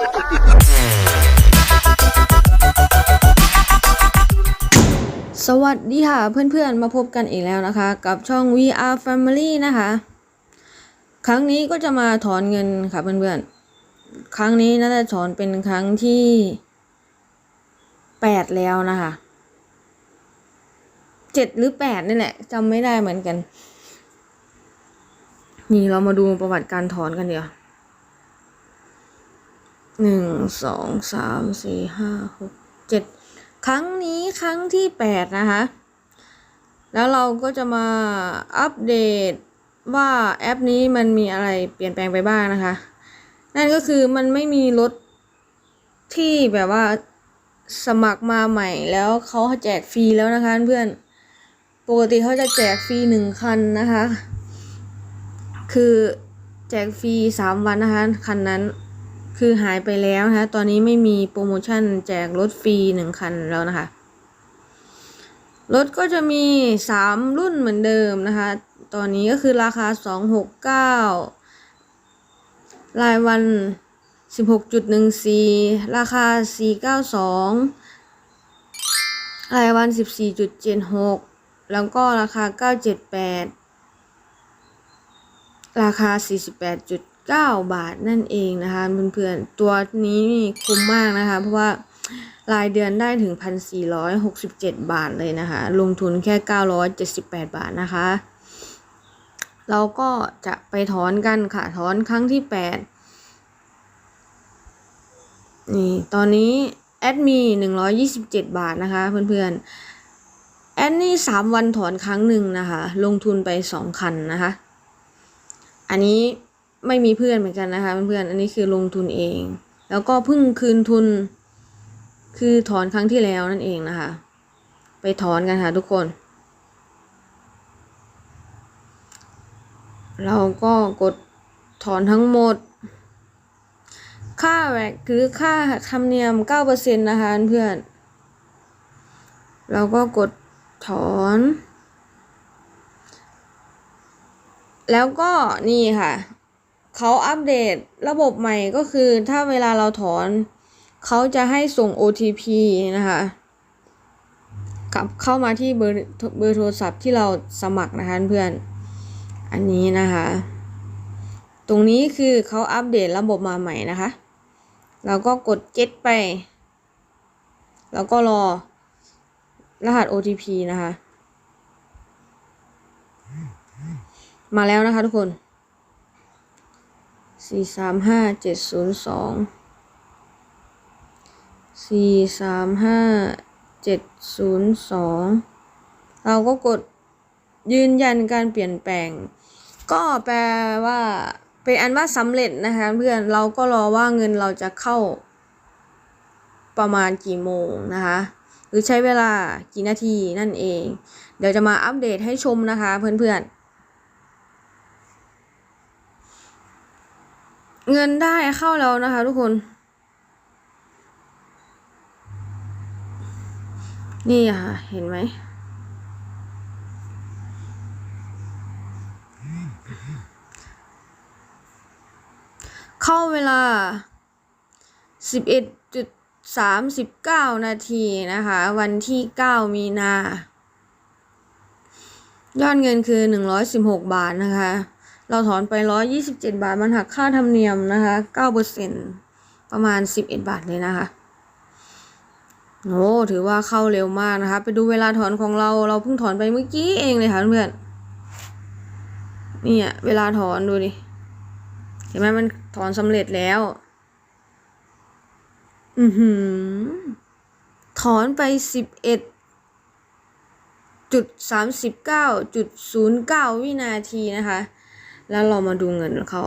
สวัสดีค่ะเพื่อนๆมาพบกันอีกแล้วนะคะ กับช่อง VR Family นะคะ ครั้งนี้ก็จะมาถอนเงินค่ะเพื่อนๆ ครั้งนี้น่าจะถอนเป็นครั้งที่แปดแล้วนะคะเจ็ดหรือแปดนี่แหละจำไม่ได้เหมือนกัน นี่เรามาดูประวัติการถอนกันเดี๋ยว หนึ่งสองสามสี่ห้าหกเจ็ดครั้งนี้ครั้งที่แปดนะคะ แล้วเราก็จะมาอัปเดตว่าแอปนี้มันมีอะไรเปลี่ยนแปลงไปบ้างนะคะ นั่นก็คือมันไม่มีรถที่แบบว่าสมัครมาใหม่แล้วเขาแจกฟรีแล้วนะคะเพื่อนปกติเขาจะแจกฟรีหนึ่งคันนะคะ คือแจกฟรีสามวันนะคะคันนั้น คือหายไปแล้วนะคะ ตอนนี้ไม่มีโปรโมชั่นแจกรถฟรีหนึ่งคันแล้วนะคะ รถก็จะมีสามรุ่นเหมือนเดิมนะคะ ตอนนี้ก็คือราคาสองหกเก้ารายวันสิบหกจุดหนึ่งสี่ราคาสี่เก้าสองรายวันสิบสี่จุดเจ็ดหกแล้วก็ราคาเก้าเจ็ดแปดราคาสี่สิบแปดจุด 9 บาทนั่นเองนะคะเพื่อนๆตัวนี้นี่คุ้มมากนะคะ เพราะว่ารายเดือนได้ถึง 1,467 บาทเลยนะคะ ลงทุนแค่ 978 บาทนะคะ เราก็จะไปถอนกันค่ะ ถอนครั้งที่ 8 นี่ ตอนนี้แอดมี 127 บาทนะคะ เพื่อนๆ แอดนี่ 3 วันถอนครั้งหนึ่งนะคะ ลงทุนไป 2 คันนะคะ อันนี้ ไม่มีเพื่อนเหมือนกันนะคะเพื่อนๆอันนี้คือลงทุนเอง แล้วก็เพิ่งคืนทุน คือถอนครั้งที่แล้วนั่นเองนะคะ ไปถอนกันค่ะทุกคน เราก็กดถอนทั้งหมด ค่าแวกคือค่าธรรมเนียม9%นะคะเพื่อน เราก็กดถอน แล้วก็นี่ค่ะ เขาอัปเดตระบบใหม่ก็คือถ้าเวลาเราถอน เขาจะให้ส่ง OTP นะคะกลับเข้ามาที่เบอร์เบอร์โทรศัพท์ที่เราสมัครนะคะเพื่อน อันนี้นะคะ ตรงนี้คือเขาอัปเดตระบบมาใหม่นะคะ เราก็กด get ไป แล้วก็รอรหัส OTP นะคะ มาแล้วนะคะทุกคน สี่สามห้าเจ็ดศูนย์สองสี่สามห้าเจ็ดศูนย์สองเราก็กดยืนยันการเปลี่ยนแปลง ก็แปลว่าเป็นอันว่าสำเร็จนะคะเพื่อนเราก็รอว่าเงินเราจะเข้าประมาณกี่โมงนะคะหรือใช้เวลากี่นาทีนั่นเอง เดี๋ยวจะมาอัปเดตให้ชมนะคะเพื่อนๆ เงินได้เข้าแล้วนะคะ ทุกคน นี่ค่ะ เห็นไหม เข้าเวลา 11จุด39 นาทีนะคะ วันที่ 9 มีนา ยอดเงินคือ 116 บาทนะคะ เราถอนไป127บาท มันหักค่าธรรมเนียมนะคะ9%ประมาณ11บาทเลยนะคะโอ้ถือว่าเข้าเร็วมากนะคะ ไปดูเวลาถอนของเรา เราเพิ่งถอนไปเมื่อกี้เองเลยค่ะเพื่อนเนี่ยเวลาถอนดูดิ เห็นไหมมันถอนสำเร็จแล้ว อือหือ ถอนไป11จุดสามสิบเก้าจุดศูนย์เก้าวินาทีนะคะ แล้วเรามาดูเงินเขา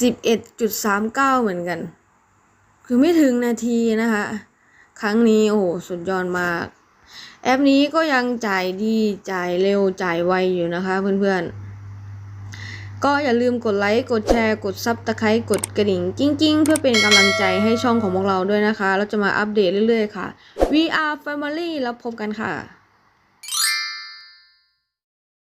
สิบเอ็ดจุดสามเก้าเหมือนกัน คือไม่ถึงนาทีนะคะ ครั้งนี้โอ้โหสุดยอดมาก แอปนี้ก็ยังจ่ายดีจ่ายเร็วจ่ายไวอยู่นะคะเพื่อนๆ ก็อย่าลืมกดไลค์ กดแชร์ กดซับตะไคร้กดกระดิ่งกิ้งๆ เพื่อเป็นกำลังใจให้ช่องของพวกเราด้วยนะคะ เราจะมาอัปเดตเรื่อยๆค่ะ VR Family แล้วพบกันค่ะ